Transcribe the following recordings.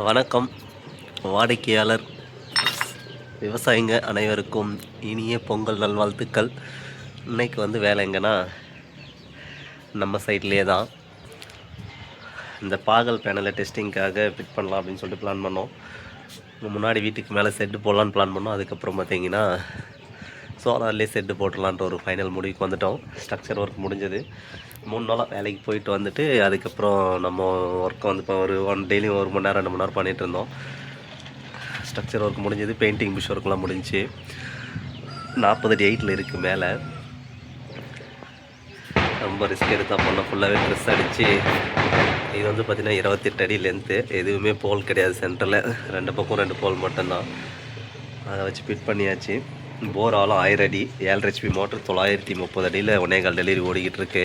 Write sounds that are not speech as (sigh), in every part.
வணக்கம். வாடிக்கையாளர் விவசாயிங்க அனைவருக்கும் இனிய பொங்கல் நல்வாழ்த்துக்கள். இன்னைக்கு வந்து வேலை எங்கன்னா நம்ம சைட்லேயே தான். இந்த பாகல் பேனலை டெஸ்டிங்க்காக ஃபிட் பண்ணலாம் அப்படின்னு சொல்லிட்டு பிளான் பண்ணோம். முன்னாடி வீட்டுக்கு மேலே செட்டு போடலான்னு பிளான் பண்ணோம். அதுக்கப்புறம் பார்த்தீங்கன்னா சோலார்லேயே செட்டு போட்டுடலான்ட்டு ஒரு ஃபைனல் முடிவுக்கு வந்துட்டோம். ஸ்ட்ரக்சர் ஒர்க் முடிஞ்சது. மூணு நாளாக வேலைக்கு போயிட்டு வந்துட்டு அதுக்கப்புறம் நம்ம ஒர்க்கை வந்து இப்போ ஒரு ஒன் டெய்லியும் ஒரு மணி நேரம் ரெண்டு மணி நேரம் பண்ணிகிட்டு இருந்தோம். ஸ்ட்ரக்சர் ஒர்க் முடிஞ்சது பெயிண்டிங் புஷ் ஒர்க்லாம் முடிஞ்சுச்சு நாற்பது அடி எயிட்டில் இருக்குது மேலே. ரொம்ப ரிஸ்க் எடுத்தால் பண்ண ஃபுல்லாகவே ட்ரெஸ் அடித்து இது வந்து பார்த்திங்கன்னா இருபத்தெட்டு அடி லென்த்து எதுவுமே போல் கிடையாது சென்டரில் ரெண்டு பக்கம் ரெண்டு போல் மட்டும்தான். அதை வச்சு ஃபிட் பண்ணியாச்சு. போர் ஆயிரம் அடி ஏழரை ஹெச்பி மோட்டர் தொள்ளாயிரத்தி முப்பது அடியில் ஒன்னேகால் டெலிவரி ஓடிக்கிட்டு இருக்கு.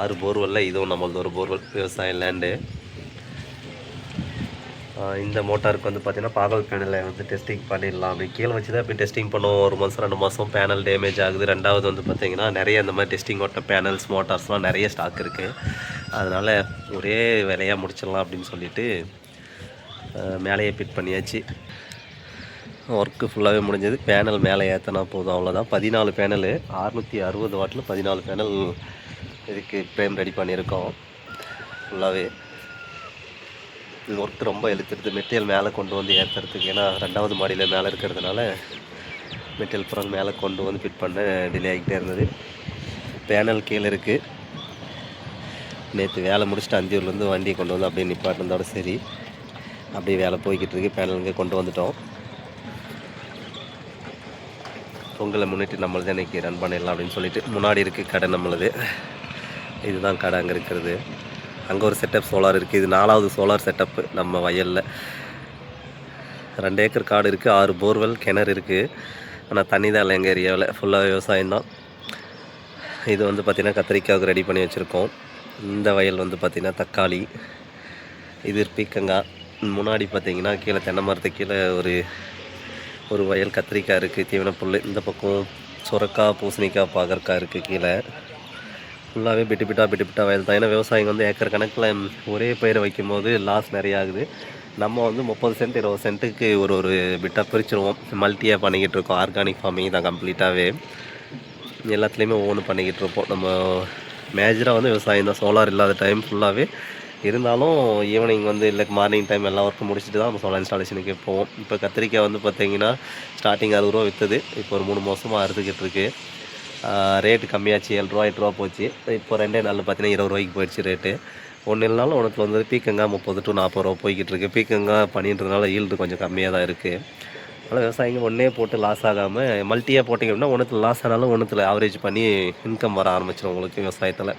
ஆறு போர்வெல்லில் இதுவும் நம்மளது ஒரு போர்வெல் விவசாயம் லேண்டு இந்த மோட்டாருக்கு வந்து பார்த்தீங்கன்னா பாகல் பேனலை வந்து டெஸ்டிங் பண்ணிடலாம். அப்படி கீழே வச்சு தான் இப்போ டெஸ்டிங் பண்ணுவோம். ஒரு மாதம் ரெண்டு மாதம் பேனல் டேமேஜ் ஆகுது. ரெண்டாவது வந்து பார்த்தீங்கன்னா நிறைய இந்த மாதிரி டெஸ்டிங் ஓட்ட பேனல்ஸ் மோட்டார்ஸ்லாம் நிறைய ஸ்டாக் இருக்குது அதனால் ஒரே வேலையாக முடிச்சிடலாம் அப்படின்னு சொல்லிட்டு மேலேயே ஃபிட் பண்ணியாச்சு. ஒர்க்கு ஃபுல்லாகவே முடிஞ்சது. பேனல் மேலே ஏற்றினா போதும் அவ்வளோதான் பதினாலு பேனலு அறுநூற்றி அறுபது வாட்டில் பதினாலு பேனல் இதுக்கு ஃப்ரேம் ரெடி பண்ணியிருக்கோம். ஃபுல்லாகவே இது ஒர்க் ரொம்ப இழுத்துருது மெட்டீரியல் மேலே கொண்டு வந்து ஏற்றுறதுக்கு ஏன்னா ரெண்டாவது மாடியில் மேலே இருக்கிறதுனால மெட்டீரியல் புறம் மேலே கொண்டு வந்து ஃபிட் பண்ண டிலே ஆகிக்கிட்டே இருந்தது. பேனல் கீழே இருக்குது நேற்று வேலை முடிச்சுட்டு அந்தியூர்லேருந்து வண்டியை கொண்டு வந்து அப்படியே நிப்பாட்டினதோட சரி. அப்படியே வேலை போய்கிட்டு இருக்கு. பேனல் இங்கே கொண்டு வந்துட்டோம். பொங்கலை முன்னிட்டு நம்மளது இன்னைக்கு ரன் பண்ணிடலாம் அப்படின்னு சொல்லிட்டு முன்னாடி இருக்குது கடை நம்மளது. இதுதான் கடை அங்கே இருக்கிறது. அங்கே ஒரு செட்டப் சோலார் இருக்குது இது நாலாவது சோலார் செட்டப்பு நம்ம வயலில். ரெண்டு ஏக்கர் காடு இருக்குது ஆறு போர்வெல் கிணறு இருக்குது ஆனால் தண்ணி தான் இல்லை எங்கள் ஏரியாவில். ஃபுல்லாக விவசாயம் தான். இது வந்து பார்த்திங்கன்னா கத்திரிக்காய்க்கு ரெடி பண்ணி வச்சுருக்கோம். இந்த வயல் வந்து பார்த்திங்கன்னா தக்காளி இது பீக்கங்காய். முன்னாடி பார்த்திங்கன்னா கீழே தென்னை மரத்துக்கு கீழே ஒரு ஒரு வயல் கத்திரிக்காய் இருக்குது தீவன இந்த பக்கம் சுரக்காய் பூசணிக்காய் பாகற்காய் இருக்குது கீழே. ஃபுல்லாகவே பிட்டு பிட்டா பிட்டு பிட்டா வயல் தான். ஏன்னா விவசாயிங்க வந்து ஏக்கர் கணக்கில் ஒரே பயிரை வைக்கும்போது லாஸ் நிறைய ஆகுது. நம்ம வந்து முப்பது சென்ட் இருபது சென்ட்டுக்கு ஒரு ஒரு பிட்டாக பிரிச்சிருவோம். மல்டியாக பண்ணிக்கிட்டு இருக்கோம். ஆர்கானிக் ஃபார்மிங் தான் கம்ப்ளீட்டாகவே எல்லாத்துலேயுமே ஒவ்வொன்று பண்ணிக்கிட்டு இருப்போம். நம்ம மேஜராக வந்து விவசாயம் தான். சோலார் இல்லாத டைம் ஃபுல்லாகவே இருந்தாலும் ஈவினிங் வந்து இல்லை மார்னிங் டைம் எல்லா ஒர்க்கும் முடிச்சுட்டு தான் நம்ம சோலார் இன்ஸ்டாலேஷனுக்கு போவோம். இப்போ கத்திரிக்காய் வந்து பார்த்தீங்கன்னா ஸ்டார்டிங் அறுபது ரூபா விற்றுது இப்போ ஒரு மூணு மாதமாக அறுத்துக்கிட்டு இருக்கு. ரேட்டு கம்மியாச்சு. ஏழு ரூபா எட்டு ரூபா போச்சு. இப்போ ரெண்டே நாளில் பார்த்தீங்கன்னா இருபது ரூபாய்க்கு போயிடுச்சு ரேட்டு ஒன்று இல்லைனாலும் உனக்கு வந்து பீக்கங்காய் முப்பது டு நாற்பது ரூபா போய்கிட்டு இருக்குது பீக்கங்காய் பண்ணின்றதுனால ஈல்டு கொஞ்சம் கம்மியாக தான் இருக்குது அதனால் விவசாயிங்க ஒன்றே போட்டு லாஸ் ஆகாமல் மல்ட்டியாக போட்டிங்க அப்படின்னா ஒன்றுத்தில் லாஸ் ஆனாலும் ஒன்றுத்தில் ஆவரேஜ் பண்ணி இன்கம் வர ஆரம்பிச்சிடும் உங்களுக்கு விவசாயத்தில்.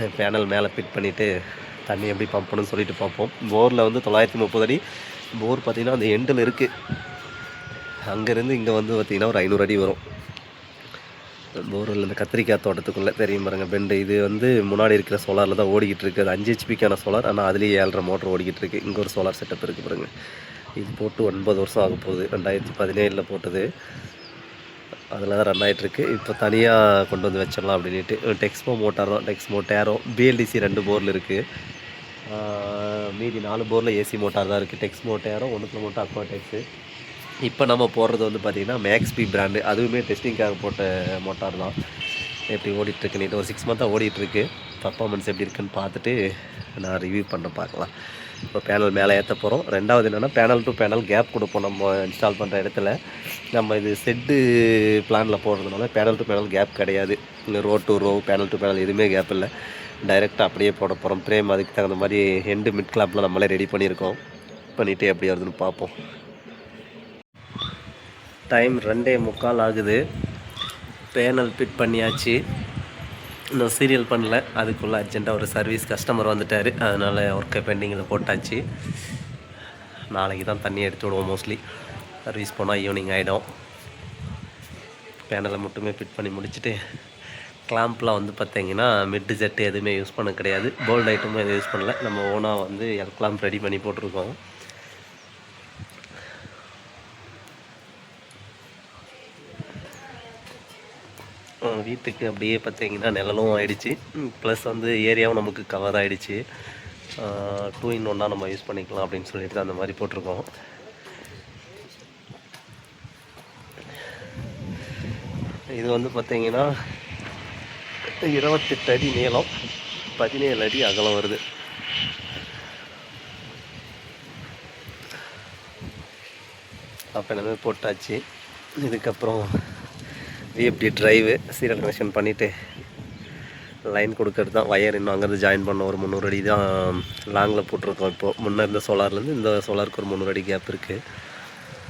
(laughs) பேனல் மேலே ஃபிட் பண்ணிவிட்டு தண்ணி எப்படி பம்ப் பண்ணணும்னு சொல்லிட்டு பார்ப்போம். போரில் வந்து தொள்ளாயிரத்தி முப்பது அடி. போர் பார்த்திங்கன்னா அந்த எண்டில் இருக்குது அங்கேருந்து இங்கே வந்து பார்த்திங்கன்னா ஒரு ஐநூறு அடி வரும். போரில் இந்த கத்திரிக்காய் தோட்டத்துக்குள்ளே தெரியும் பாருங்க பெண்டு. இது வந்து முன்னாடி இருக்கிற சோலாரில் தான் ஓடிக்கிட்டு இருக்குது அது அஞ்சு ஹெச்பிக்கான சோலார் ஆனால் அதுலேயே ஏழரை மோட்டர் ஓடிக்கிட்டு இருக்குது இங்கே ஒரு சோலார் செட்டப் இருக்குது பாருங்க. இது போட்டு ஒன்பது வருஷம் ஆக போகுது. ரெண்டாயிரத்தி பதினேழில் போட்டது. அதில் தான் ரன் ஆகிட்டுருக்கு இப்போ தனியாக கொண்டு வந்து வச்சிடலாம் அப்படின்ட்டு டெக்ஸ்மோ மோட்டாரோ டெக்ஸ்மோ டேரோ பிஎல்டிசி ரெண்டு போரில் இருக்குது மீதி நாலு போரில் ஏசி மோட்டார் தான் இருக்குது டெக்ஸ்மோ டேரோ ஒன்றுக்குள்ள மட்டும் அக்வாடெக்ஸு இப்போ நம்ம போடுறது வந்து பார்த்திங்கன்னா மேக்ஸ்பி பிராண்டு அதுவுமே டெஸ்டிங்காக போட்ட மோட்டார் தான். எப்படி ஓடிட்டுருக்கு நீட்டு ஒரு சிக்ஸ் மந்த்தாக ஓடிட்டுருக்கு. பர்ஃபார்மன்ஸ் எப்படி இருக்குன்னு பார்த்துட்டு நான் ரிவ்யூ பண்ண பார்க்கலாம். இப்போ பேனல் மேலே ஏற்ற போகிறோம் ரெண்டாவது என்னென்னா பேனல் டு பேனல் கேப் கொடுப்போம். நம்ம இன்ஸ்டால் பண்ணுற இடத்துல. நம்ம இது செட்டு பிளானில் போடுறதுனால பேனல் டு பேனல் கேப் கிடையாது. Row to row panel to panel எதுவுமே கேப் இல்லை. டைரெக்டாக அப்படியே போட போகிறோம் ஃப்ரேம் அதுக்கு தகுந்த மாதிரி ஹெண்டு மிட் கிளாப்பில் நம்மளே ரெடி பண்ணியிருக்கோம். பண்ணிவிட்டு எப்படி வருதுன்னு பார்ப்போம். டைம் ரெண்டே முக்கால் ஆகுது. பேனல் ஃபிட் பண்ணியாச்சு. இன்னும் சீரியல் பண்ணல. அதுக்குள்ளே அர்ஜென்ட்டாக ஒரு சர்வீஸ் கஸ்டமர் வந்துட்டார். அதனால் ஒர்க்கை பெண்டிங்கில் போட்டாச்சு. நாளைக்கு தான் தண்ணி எடுத்து விடுவோம் மோஸ்ட்லி சர்வீஸ் போனால் ஈவினிங் ஆகிடும் பேனலை மட்டுமே ஃபிட் பண்ணி முடிச்சுட்டு கிளாம்ப்லாம் வந்து பார்த்தீங்கன்னா மிட்டு செட்டு எதுவுமே யூஸ் பண்ண கிடையாது. போல்ட் ஐட்டமும் எதுவும் யூஸ் பண்ணல. நம்ம ஓனாக வந்து எல் கிளாம்ப் ரெடி பண்ணி போட்டிருக்கோம். அஹ் வீட்டுக்கு அப்படியே பார்த்தீங்கன்னா நிழலும் ஆயிடுச்சு. ப்ளஸ் வந்து ஏரியாவும் நமக்கு கவர் ஆகிடுச்சு டூ இன் ஒன்னாக நம்ம யூஸ் பண்ணிக்கலாம் அப்படின்னு சொல்லிட்டு தான் அந்த மாதிரி போட்டிருக்கோம். இது வந்து பார்த்தீங்கன்னா இருபத்தெட்டு அடி நீளம் பதினேழு அடி அகலம் வருது. அப்போ எல்லாமே போட்டாச்சு. இதுக்கப்புறம் விஎஃப்டி ட்ரைவு சீரியல் கனெக்ஷன் பண்ணிவிட்டு லைன் கொடுக்கறது தான். ஒயர் இன்னும் அங்கேருந்து ஜாயின் பண்ண ஒரு முந்நூறு அடி தான் லாங்கில் போட்டிருக்கோம் இப்போது முன்னே இருந்த சோலார்லேருந்து இந்த சோலாருக்கு ஒரு முந்நூறு அடி கேப் இருக்குது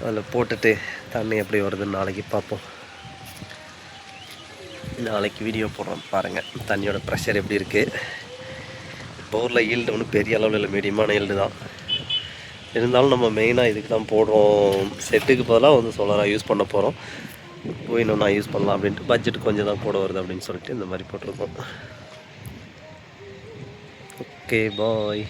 அதில் போட்டுட்டு தண்ணி எப்படி வருதுன்னு நாளைக்கு பார்ப்போம். நாளைக்கு வீடியோ போடுறோம் பாருங்கள் தண்ணியோட ப்ரெஷர் எப்படி இருக்குது போரில் ஈல்டு ஒன்றும் பெரிய அளவில் இல்லை மீடியமான ஈல்டு தான். இருந்தாலும் நம்ம மெயினாக இதுக்கு தான் போடுறோம். செட்டுக்கு பதிலாக வந்து சோலாராக யூஸ் பண்ண போகிறோம் போய் இன்னும் நான் யூஸ் பண்ணலாம் அப்படின்ட்டு பட்ஜெட் கொஞ்சம் தான் கூட வருது அப்படின்னு சொல்லிட்டு இந்த மாதிரி போட்டிருக்கோம். Okay bye